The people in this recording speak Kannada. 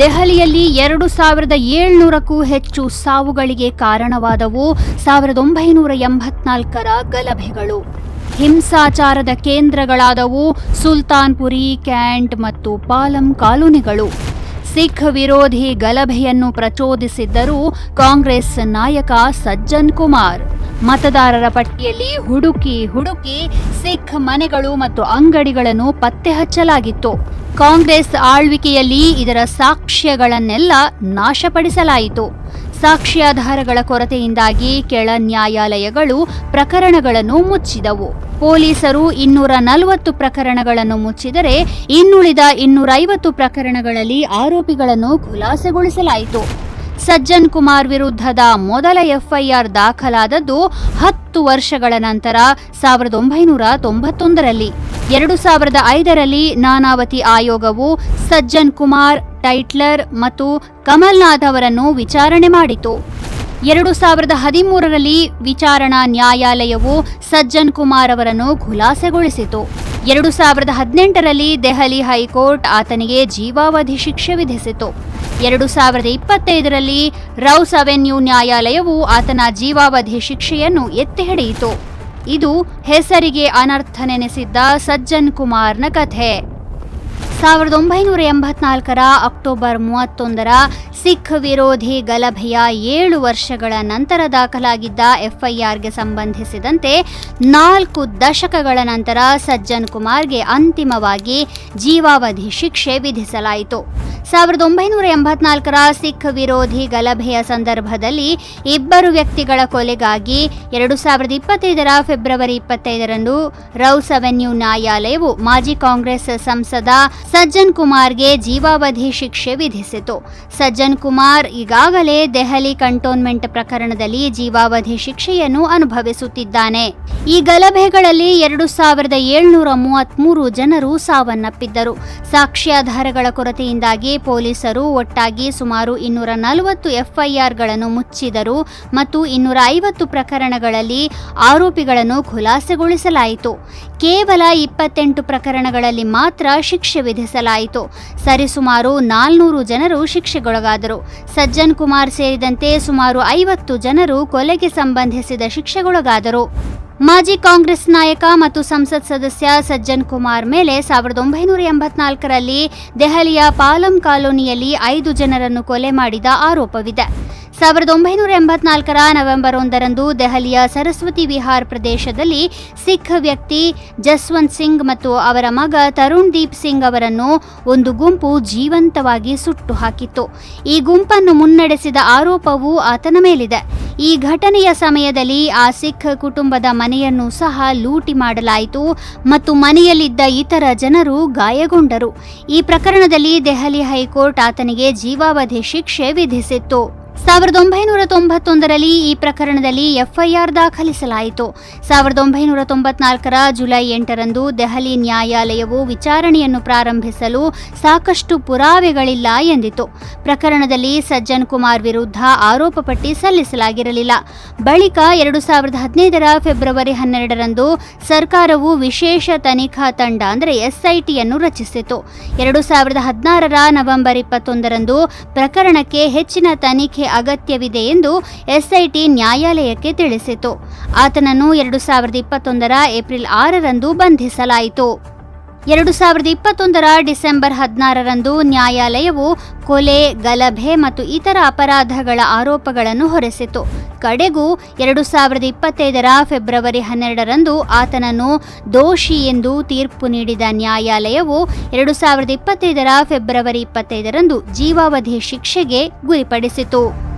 ದೆಹಲಿಯಲ್ಲಿ ಎರಡು ಸಾವಿರದ ಏಳ್ನೂರಕ್ಕೂ ಹೆಚ್ಚು ಸಾವುಗಳಿಗೆ ಕಾರಣವಾದವು ಸಾವಿರದ ಒಂಬೈನೂರ ಎಂಬತ್ನಾಲ್ಕರ ಗಲಭೆಗಳು. ಹಿಂಸಾಚಾರದ ಕೇಂದ್ರಗಳಾದವು ಸುಲ್ತಾನ್ಪುರಿ, ಕ್ಯಾಂಟ್ ಮತ್ತು ಪಾಲಂ ಕಾಲೋನಿಗಳು. ಸಿಖ್ ವಿರೋಧಿ ಗಲಭೆಯನ್ನು ಪ್ರಚೋದಿಸಿದ್ದರು ಕಾಂಗ್ರೆಸ್ ನಾಯಕ ಸಜ್ಜನ್ ಕುಮಾರ್. ಮತದಾರರ ಪಟ್ಟಿಯಲ್ಲಿ ಹುಡುಕಿ ಹುಡುಕಿ ಸಿಖ್ ಮನೆಗಳು ಮತ್ತು ಅಂಗಡಿಗಳನ್ನು ಪತ್ತೆ ಹಚ್ಚಲಾಗಿತ್ತು ಕಾಂಗ್ರೆಸ್ ಆಳ್ವಿಕೆಯಲ್ಲಿ ಇದರ ಸಾಕ್ಷ್ಯಗಳನ್ನೆಲ್ಲ ನಾಶಪಡಿಸಲಾಯಿತು. ಸಾಕ್ಷ್ಯಾಧಾರಗಳ ಕೊರತೆಯಿಂದಾಗಿ ಕೆಳ ನ್ಯಾಯಾಲಯಗಳು ಪ್ರಕರಣಗಳನ್ನು ಮುಚ್ಚಿದವು. ಪೊಲೀಸರು ಇನ್ನೂರ ನಲವತ್ತು ಪ್ರಕರಣಗಳನ್ನು ಮುಚ್ಚಿದರೆ ಇನ್ನುಳಿದ ಇನ್ನೂರೈವತ್ತು ಪ್ರಕರಣಗಳಲ್ಲಿ ಆರೋಪಿಗಳನ್ನು ಖುಲಾಸೆಗೊಳಿಸಲಾಯಿತು. ಸಜ್ಜನ್ ಕುಮಾರ್ ವಿರುದ್ಧದ ಮೊದಲ ಎಫ್ಐಆರ್ ದಾಖಲಾದದ್ದು ಹತ್ತು ವರ್ಷಗಳ ನಂತರ, ಸಾವಿರದ ಒಂಬೈನೂರ ತೊಂಬತ್ತೊಂದರಲ್ಲಿ. ಎರಡು ಸಾವಿರದ ಐದರಲ್ಲಿ ನಾನಾವತಿ ಆಯೋಗವು ಸಜ್ಜನ್ ಕುಮಾರ್, ಟೈಟ್ಲರ್ ಮತ್ತು ಕಮಲ್ನಾಥ್ ಅವರನ್ನು ವಿಚಾರಣೆ ಮಾಡಿತು. ಎರಡು ಸಾವಿರದ ಹದಿಮೂರರಲ್ಲಿ ವಿಚಾರಣಾ ನ್ಯಾಯಾಲಯವು ಸಜ್ಜನ್ ಕುಮಾರ್ ಅವರನ್ನು ಖುಲಾಸೆಗೊಳಿಸಿತು. ಎರಡು ಸಾವಿರದ ಹದಿನೆಂಟರಲ್ಲಿ ದೆಹಲಿ ಹೈಕೋರ್ಟ್ ಆತನಿಗೆ ಜೀವಾವಧಿ ಶಿಕ್ಷೆ ವಿಧಿಸಿತು. ಎರಡು ಸಾವಿರದ ಇಪ್ಪತ್ತೈದರಲ್ಲಿ ರೌಸ್ ಅವೆನ್ಯೂ ನ್ಯಾಯಾಲಯವು ಆತನ ಜೀವಾವಧಿ ಶಿಕ್ಷೆಯನ್ನು ಎತ್ತಿ ಹಿಡಿಯಿತು. ಇದು ಹೆಸರಿಗೆ ಅನರ್ಥ ನೆನೆಸಿದ್ದ ಸಜ್ಜನ್ ಕುಮಾರ್ನ ಕಥೆ. ಸಾವಿರದ ಒಂಬೈನೂರ ಎಂಬತ್ನಾಲ್ಕರ ಅಕ್ಟೋಬರ್ ಮೂವತ್ತೊಂದರ ಸಿಖ್ ವಿರೋಧಿ ಗಲಭೆಯ ಏಳು ವರ್ಷಗಳ ನಂತರ ದಾಖಲಾಗಿದ್ದ ಎಫ್ಐಆರ್ಗೆ ಸಂಬಂಧಿಸಿದಂತೆ ನಾಲ್ಕು ದಶಕಗಳ ನಂತರ ಸಜ್ಜನ್ ಕುಮಾರ್ಗೆ ಅಂತಿಮವಾಗಿ ಜೀವಾವಧಿ ಶಿಕ್ಷೆ ವಿಧಿಸಲಾಯಿತು. ಸಾವಿರದ ಒಂಬೈನೂರ ಎಂಬತ್ನಾಲ್ಕರ ಸಿಖ್ ವಿರೋಧಿ ಗಲಭೆಯ ಸಂದರ್ಭದಲ್ಲಿ ಇಬ್ಬರು ವ್ಯಕ್ತಿಗಳ ಕೊಲೆಗಾಗಿ ಎರಡು ಸಾವಿರದ ಇಪ್ಪತ್ತೈದರ ಫೆಬ್ರವರಿ ಇಪ್ಪತ್ತೈದರಂದು ರೌಸ್ ಅವೆನ್ಯೂ ನ್ಯಾಯಾಲಯವು ಮಾಜಿ ಕಾಂಗ್ರೆಸ್ ಸಂಸದ ಸಜ್ಜನ್ ಕುಮಾರ್ಗೆ ಜೀವಾವಧಿ ಶಿಕ್ಷೆ ವಿಧಿಸಿತು. ಸಜ್ಜನ್ ಕುಮಾರ್ ಈಗಾಗಲೇ ದೆಹಲಿ ಕಂಟೋನ್ಮೆಂಟ್ ಪ್ರಕರಣದಲ್ಲಿ ಜೀವಾವಧಿ ಶಿಕ್ಷೆಯನ್ನು ಅನುಭವಿಸುತ್ತಿದ್ದಾನೆ. ಈ ಗಲಭೆಗಳಲ್ಲಿ ಎರಡು ಸಾವಿರದ ಏಳ್ನೂರ ಮೂವತ್ಮೂರು ಜನರು ಸಾವನ್ನಪ್ಪಿದ್ದರು. ಸಾಕ್ಷ್ಯಾಧಾರಗಳ ಕೊರತೆಯಿಂದಾಗಿ ಪೊಲೀಸರು ಒಟ್ಟಾಗಿ ಸುಮಾರು ಇನ್ನೂರ ನಲವತ್ತು ಎಫ್ಐಆರ್ಗಳನ್ನು ಮುಚ್ಚಿದರು ಮತ್ತು ಇನ್ನೂರ ಐವತ್ತು ಪ್ರಕರಣಗಳಲ್ಲಿ ಆರೋಪಿಗಳನ್ನು ಖುಲಾಸೆಗೊಳಿಸಲಾಯಿತು. ಕೇವಲ ಇಪ್ಪತ್ತೆಂಟು ಪ್ರಕರಣಗಳಲ್ಲಿ ಮಾತ್ರ ಶಿಕ್ಷೆ ವಿಧಿಸಲಾಯಿತು ಸರಿಸುಮಾರು ನಾಲ್ನೂರು ಜನರು ಶಿಕ್ಷೆಗೊಳಗಾದರು. ಸಜ್ಜನ್ ಕುಮಾರ್ ಸೇರಿದಂತೆ ಸುಮಾರು ಐವತ್ತು ಜನರು ಕೊಲೆಗೆ ಸಂಬಂಧಿಸಿದ ಶಿಕ್ಷೆಗೊಳಗಾದರು. ಮಾಜಿ ಕಾಂಗ್ರೆಸ್ ನಾಯಕ ಮತ್ತು ಸಂಸತ್ ಸದಸ್ಯ ಸಜ್ಜನ್ ಕುಮಾರ್ ಮೇಲೆ ಸಾವಿರದ ಒಂಬೈನೂರ ಎಂಬತ್ನಾಲ್ಕರಲ್ಲಿ ದೆಹಲಿಯ ಪಾಲಂ ಕಾಲೋನಿಯಲ್ಲಿ ಐದು ಜನರನ್ನು ಕೊಲೆ ಮಾಡಿದ ಆರೋಪವಿದೆ. ಸಾವಿರದ ಒಂಬೈನೂರ ಎಂಬತ್ನಾಲ್ಕರ ನವೆಂಬರ್ ಒಂದರಂದು ದೆಹಲಿಯ ಸರಸ್ವತಿ ವಿಹಾರ್ ಪ್ರದೇಶದಲ್ಲಿ ಸಿಖ್ ವ್ಯಕ್ತಿ ಜಸ್ವಂತ್ ಸಿಂಗ್ ಮತ್ತು ಅವರ ಮಗ ತರುಣ್ ದೀಪ್ ಸಿಂಗ್ ಅವರನ್ನು ಒಂದು ಗುಂಪು ಜೀವಂತವಾಗಿ ಸುಟ್ಟು ಹಾಕಿತ್ತು ಈ ಗುಂಪನ್ನು ಮುನ್ನಡೆಸಿದ ಆರೋಪವು ಆತನ ಮೇಲಿದೆ. ಈ ಘಟನೆಯ ಸಮಯದಲ್ಲಿ ಆ ಸಿಖ್ ಕುಟುಂಬದ ಮನೆಯನ್ನು ಸಹ ಲೂಟಿ ಮಾಡಲಾಯಿತು ಮತ್ತು ಮನೆಯಲ್ಲಿದ್ದ ಇತರ ಜನರು ಗಾಯಗೊಂಡರು. ಈ ಪ್ರಕರಣದಲ್ಲಿ ದೆಹಲಿ ಹೈಕೋರ್ಟ್ ಆತನಿಗೆ ಜೀವಾವಧಿ ಶಿಕ್ಷೆ ವಿಧಿಸಿತ್ತು. ಸಾವಿರದ ಒಂಬೈನೂರ ತೊಂಬತ್ತೊಂದರಲ್ಲಿ ಈ ಪ್ರಕರಣದಲ್ಲಿ ಎಫ್ಐಆರ್ ದಾಖಲಿಸಲಾಯಿತು. ಸಾವಿರದ ಒಂಬೈನೂರ ತೊಂಬತ್ನಾಲ್ಕರ ಜುಲೈ ಎಂಟರಂದು ದೆಹಲಿ ನ್ಯಾಯಾಲಯವು ವಿಚಾರಣೆಯನ್ನು ಪ್ರಾರಂಭಿಸಲು ಸಾಕಷ್ಟು ಪುರಾವೆಗಳಿಲ್ಲ ಎಂದಿತು ಪ್ರಕರಣದಲ್ಲಿ ಸಜ್ಜನ್ ಕುಮಾರ್ ವಿರುದ್ಧ ಆರೋಪ ಪಟ್ಟಿ ಸಲ್ಲಿಸಲಾಗಿರಲಿಲ್ಲ. ಬಳಿಕ ಎರಡು ಸಾವಿರದ ಹದಿನೈದರ ಫೆಬ್ರವರಿ ಹನ್ನೆರಡರಂದು ಸರ್ಕಾರವು ವಿಶೇಷ ತನಿಖಾ ತಂಡ, ಅಂದರೆ ಎಸ್ಐಟಿಯನ್ನು ರಚಿಸಿತು ಎರಡು ಸಾವಿರದ ಹದಿನಾರರ ನವೆಂಬರ್ ಇಪ್ಪತ್ತೊಂದರಂದು ಪ್ರಕರಣಕ್ಕೆ ಹೆಚ್ಚಿನ ತನಿಖೆ ಅಗತ್ಯವಿದೆ ಎಂದು ಎಸ್ಐಟಿ ನ್ಯಾಯಾಲಯಕ್ಕೆ ತಿಳಿಸಿತು. ಆತನನ್ನು ಎರಡು ಸಾವಿರದ ಇಪ್ಪತ್ತೊಂದರ ಏಪ್ರಿಲ್ ಆರರಂದು ಬಂಧಿಸಲಾಯಿತು. ಎರಡು ಸಾವಿರದ ಇಪ್ಪತ್ತೊಂದರ ಡಿಸೆಂಬರ್ ಹದಿನಾರರಂದು ನ್ಯಾಯಾಲಯವು ಕೊಲೆ, ಗಲಭೆ ಮತ್ತು ಇತರ ಅಪರಾಧಗಳ ಆರೋಪಗಳನ್ನು ಹೊರಸಿತು. ಕಡೆಗೂ ಎರಡು ಸಾವಿರದ ಇಪ್ಪತ್ತೈದರ ಫೆಬ್ರವರಿ ಹನ್ನೆರಡರಂದು ಆತನನ್ನು ದೋಷಿ ಎಂದು ತೀರ್ಪು ನೀಡಿದ ನ್ಯಾಯಾಲಯವು ಎರಡು ಸಾವಿರದ ಇಪ್ಪತ್ತೈದರ ಫೆಬ್ರವರಿ ಇಪ್ಪತ್ತೈದರಂದು ಜೀವಾವಧಿ ಶಿಕ್ಷೆಗೆ ಗುರಿಪಡಿಸಿತು.